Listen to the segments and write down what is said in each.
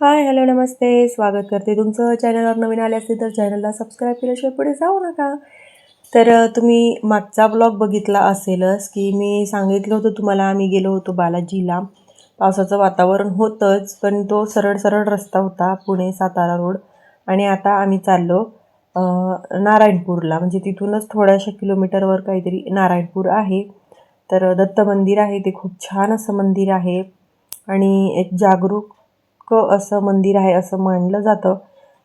Hi hello नमस्ते. स्वागत करते तुमचं. चॅनलवर नवीन आले असते तर चॅनलला सबस्क्राईब केल्याशिवाय पुढे जाऊ नका. तर तुम्ही मागचा ब्लॉग बघितला असेलच की मी सांगितलं होतं तुम्हाला आम्ही गेलो होतो बालाजीला. पावसाचं वातावरण होतंच पण तो सरळ सरळ रस्ता होता पुणे सातारा रोड. आणि आता आम्ही चाललो नारायणपूरला. म्हणजे तिथूनच थोड्याशा किलोमीटरवर काहीतरी नारायणपूर आहे. तर दत्त मंदिर आहे ते खूप छान असं मंदिर आहे. आणि एक जागरूक इतकं असं मंदिर आहे असं मानलं जातं.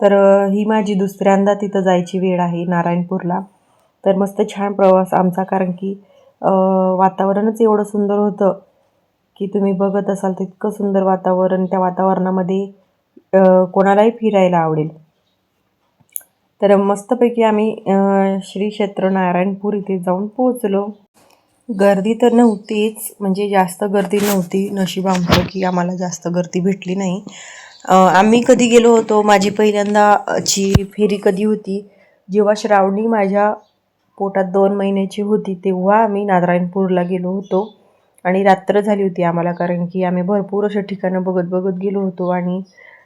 तर ही माझी दुसऱ्यांदा तिथं जायची वेळ आहे नारायणपूरला. तर मस्त छान प्रवास आमचा कारण की वातावरणच एवढं सुंदर होतं की तुम्ही बघत असाल तितकं सुंदर वातावरण. त्या वातावरणामध्ये कोणालाही फिरायला आवडेल. तर मस्तपैकी आम्ही श्री क्षेत्र नारायणपूर इथे जाऊन पोहोचलो. गर्दी तर नव्हतीच म्हणजे जास्त गर्दी नव्हती नशीब आमचं की आम्हाला जास्त गर्दी भेटली नाही. आम्ही कधी गेलो होतो माझी पहिल्यांदाची फेरी कधी होती जेव्हा श्रावणी माझ्या पोटात दोन महिन्याची होती तेव्हा आम्ही नारायणपूरला गेलो होतो. आणि रात्र झाली होती आम्हाला कारण की आम्ही भरपूर अशा ठिकाणं बघत बघत गेलो होतो. आणि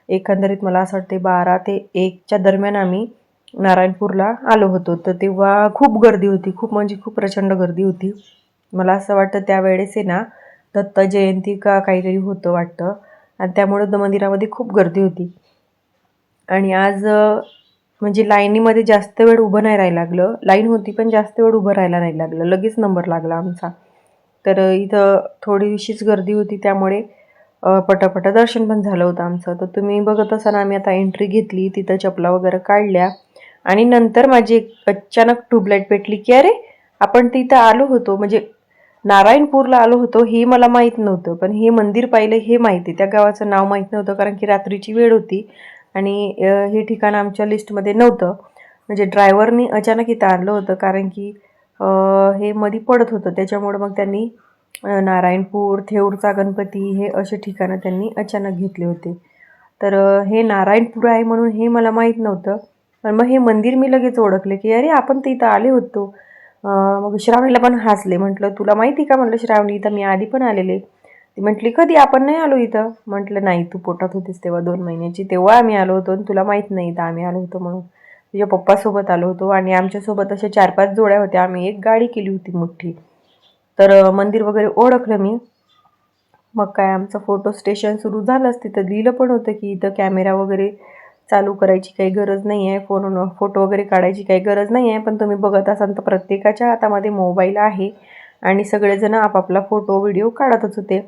एकंदरीत मला असं वाटते बारा ते एकच्या दरम्यान आम्ही नारायणपूरला आलो होतो. तर तेव्हा खूप गर्दी होती खूप म्हणजे खूप प्रचंड गर्दी होती. मला असं वाटतं त्यावेळेस आहे ना दत्त जयंती का काहीतरी होतं वाटतं. आणि त्यामुळे द मंदिरामध्ये खूप गर्दी होती. आणि आज म्हणजे लाईनीमध्ये जास्त वेळ उभं नाही राहायला लागलं. लाईन होती पण जास्त वेळ उभं राहायला नाही लागलं. लगेच नंबर लागला आमचा. तर इथं थोडीशीच गर्दी होती त्यामुळे पटापट पटापटा दर्शन पण झालं होतं आमचं. तर तुम्ही बघत असाल आम्ही आता एंट्री घेतली तिथं चपला वगैरे काढल्या. आणि नंतर माझी अचानक ट्यूबलाईट पेटली की अरे आपण तिथं आलो होतो. म्हणजे नारायणपूरला आलो होतो हे मला माहीत नव्हतं पण हे मंदिर पाहिलं हे माहिती. त्या गावाचं नाव माहीत नव्हतं कारण की रात्रीची वेळ होती आणि हे ठिकाण आमच्या लिस्टमध्ये नव्हतं. म्हणजे ड्रायव्हरनी अचानक इथं आणलं होतं कारण की हे मधी पडत होतं. त्याच्यामुळं मग त्यांनी नारायणपूर थेऊरचा गणपती हे असे ठिकाणं त्यांनी अचानक घेतले होते. तर हे नारायणपूर आहे म्हणून हे मला माहीत नव्हतं. पण मग हे मंदिर मी लगेच ओळखले की अरे आपण तर इथं आले होतो. मग श्रावणीला पण हसले. म्हटलं तुला माहिती का? म्हटलं श्रावणी इथं मी आधी पण आलेले. ती म्हटली कधी आपण नाही आलो इथं? म्हटलं नाही तू पोटात होतीस तेव्हा दोन महिन्याची. तेव्हा आम्ही आलो होतो आणि तुला माहीत नाही इथं आम्ही आलो होतो म्हणून. तुझ्या पप्पासोबत आलो होतो आणि आमच्यासोबत अशा चार पाच जोड्या होत्या. आम्ही एक गाडी केली होती मोठी. तर मंदिर वगैरे ओळखलं मी. मग काय आमचं फोटो स्टेशन सुरू झालंच. तिथं लिहिलं पण होतं की इथं कॅमेरा वगैरे चालू करायची काही गरज नाही आहे फोन फोटो वगैरे काढायची काही गरज नाही आहे पण तुम्ही बघत असाल तर प्रत्येकाच्या हातामध्ये मोबाईल आहे आणि सगळेजण आपापला फोटो व्हिडिओ काढतच होते.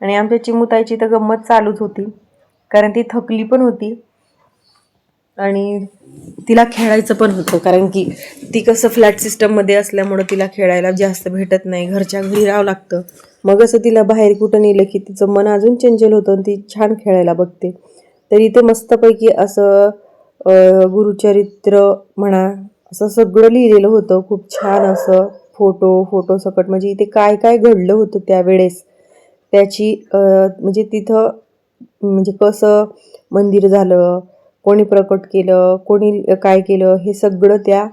आणि आमच्या चिमुताईची तर गंमत चालूच होती कारण ती थकली पण होती. आणि तिला खेळायचं पण होतं कारण की ती कसं फ्लॅट सिस्टममध्ये असल्यामुळं तिला खेळायला जास्त भेटत नाही घरच्या घरी राहावं लागतं. मग असं तिला बाहेर कुठं नेलं की तिचं मन अजून चंचल होतं आणि ती छान खेळायला बघते. तर इथे मस्तपैकी असं गुरुचरित्र म्हणा असं सगळं लिहिलेलं होतं. खूप छान असं फोटो फोटो सकट. म्हणजे इथे काय काय घडलं होतं त्यावेळेस? त्याची म्हणजे तिथं म्हणजे कसं मंदिर झालं कोणी प्रकट केलं कोणी काय केलं हे सगळं त्या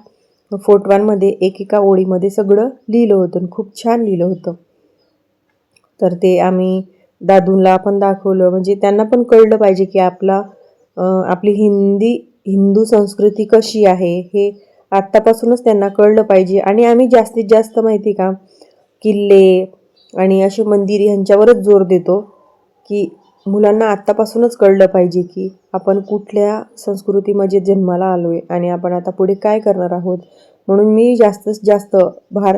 फोटवांमध्ये एकेका ओळीमध्ये सगळं लिहिलं होतं आणि खूप छान लिहिलं होतं. तर ते आम्ही दादूंला आपण दाखवलं. म्हणजे त्यांना पण कळलं पाहिजे की आपला आपली हिंदी हिंदू संस्कृती कशी आहे हे आत्तापासूनच त्यांना कळलं पाहिजे. आणि आम्ही जास्तीत जास्त माहिती का किल्ले आणि असे मंदिर ह्यांच्यावरच जोर देतो की मुलांना आत्तापासूनच कळलं पाहिजे की आपण कुठल्या संस्कृतीमध्ये जन्माला आलो आहे आणि आपण आता पुढे काय करणार आहोत. म्हणून मी जास्तीत जास्त भार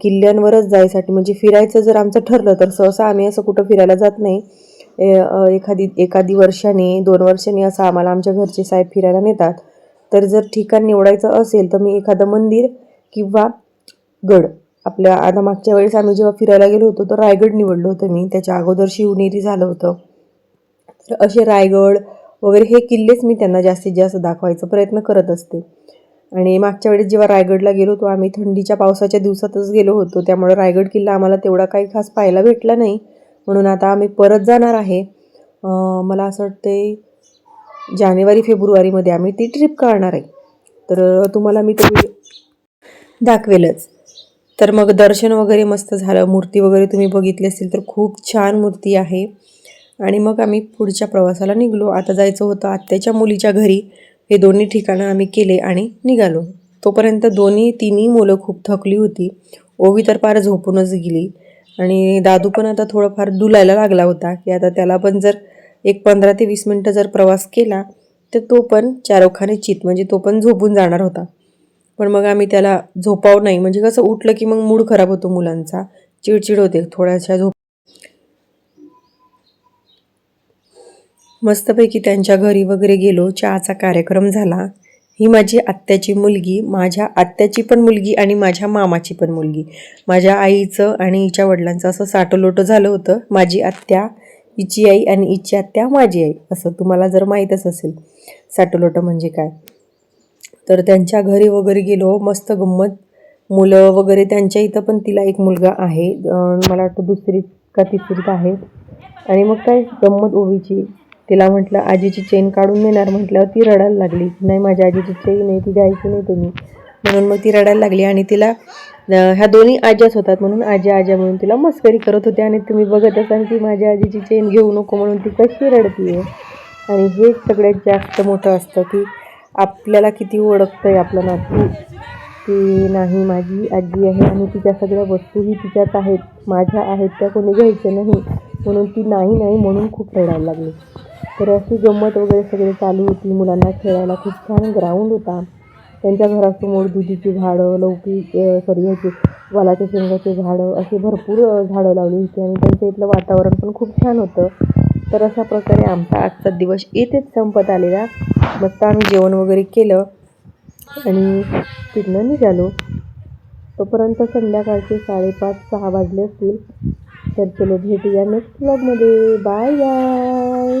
किल्ल्यांवरच जायसाठी. म्हणजे फिरायचं जर आमचं ठरलं तर सहसा आम्ही असं कुठं फिरायला जात नाही. ए- एखादी एखादी वर्षाने दोन वर्षाने असं आम्हाला आमच्या घरचे साहेब फिरायला नेतात. तर जर ठिकाण निवडायचं असेल तर मी एखादं मंदिर किंवा गड. आपल्या आता मागच्या वेळेस आम्ही जेव्हा फिरायला गेलो होतो तर रायगड निवडलं होतं मी. त्याच्या अगोदर शिवनेरी झालं होतं. तर असे रायगड वगैरे हे किल्लेच मी त्यांना जास्तीत जास्त दाखवायचा प्रयत्न करत असते. आणि मागच्या वेळेस जेव्हा रायगडला गेलो होतो आम्ही थंडीच्या पावसाच्या दिवसातच गेलो होतो. त्यामुळे रायगड किल्ला आम्हाला तेवढा काही खास पाहायला भेटला नाही. म्हणून आता आम्ही परत जाणार आहे. मला असं वाटते जानेवारी फेब्रुवारीमध्ये आम्ही ती ट्रिप करणार आहे. तर तुम्हाला मी ते दाखवेलच. तर मग दर्शन वगैरे मस्त झालं. मूर्ती वगैरे तुम्ही बघितली असतील तर खूप छान मूर्ती आहे. आणि मग आम्ही पुढच्या प्रवासाला निघलो. आता जायचं होतं आत्याच्या मुलीच्या घरी. हे दोन्ही ठिकाणं आम्ही केले आणि निघालो. तोपर्यंत दोन्ही तिन्ही मुलं खूप थकली होती. ओवी तर फार झोपूनच गेली. आणि दादू पण आता थोडंफार दुलायला लागला होता की आता त्याला पण जर एक पंधरा ते वीस मिनटं जर प्रवास केला तर तो पण चारोखाने चित म्हणजे तो पण झोपून जाणार होता. पण मग आम्ही त्याला झोपाव नाही म्हणजे कसं उठलं की मग मूड खराब होतो मुलांचा. चिडचिड होते थोड्याशा झोप मस्तपैकी त्यांच्या घरी वगैरे गेलो चहाचा कार्यक्रम झाला. ही माझी आत्याची मुलगी माझ्या आत्याची पण मुलगी आणि माझ्या मामाची पण मुलगी. माझ्या आईचं आणि हिच्या वडिलांचं असं साटोलोटं झालं होतं. माझी आत्या हिची आई आणि हिची आत्या माझी आई असं तुम्हाला जर माहीतच असेल. साटोलोटं म्हणजे काय? तर त्यांच्या घरी वगैरे गेलो मस्त गंमत. मुलं वगैरे त्यांच्या इथं पण तिला एक मुलगा आहे. मला वाटतं दुसरी का तिसरीत आहे. आणि मग काय गंमत ओवीची. तिला म्हटलं आजीची चेन काढून देणार. म्हटल्यावर ती रडायला लागली. नाही माझ्या आजीची चेन आहे ती द्यायची नाही तुम्ही. म्हणून मग ती रडायला लागली आणि तिला ह्या दोन्ही आज्याच होतात म्हणून आजी आज्या म्हणून तिला मस्करी करत होते. आणि तुम्ही बघत असाल की माझ्या आजीची चेन घेऊ नको म्हणून ती कशी रडतीये. आणि हे सगळ्यात जास्त मोठं असतं की आपल्याला किती ओळखतं आहे आपलं नातू. की नाही माझी आजी आहे आणि तिच्या सगळ्या वस्तूही तिच्यात आहेत. माझ्या आहेत त्या कोणी घ्यायच्या नाही. म्हणून ती नाही नाही म्हणून खूप रडायला लागली. तर अशी गंमत वगैरे सगळे चालू होती. मुलांना खेळायला खूप छान ग्राउंड होता. त्यांच्या घरासमोर दुधीची झाडं लौकी सॉरी ह्याची वालाच्या शेंगाची झाडं असे भरपूर झाडं लावली होती आणि त्यांच्या इथलं वातावरण पण खूप छान होतं. तर अशा प्रकारे आमचा आजचा दिवस येथेच संपत आलेला. मस्त आम्ही जेवण वगैरे केलं आणि तिथनं निघालो. तोपर्यंत संध्याकाळचे साडेपाच सहा वाजले असतील. तर चलो भेटूया नेक्स्ट ब्लॉगमध्ये बाय बाय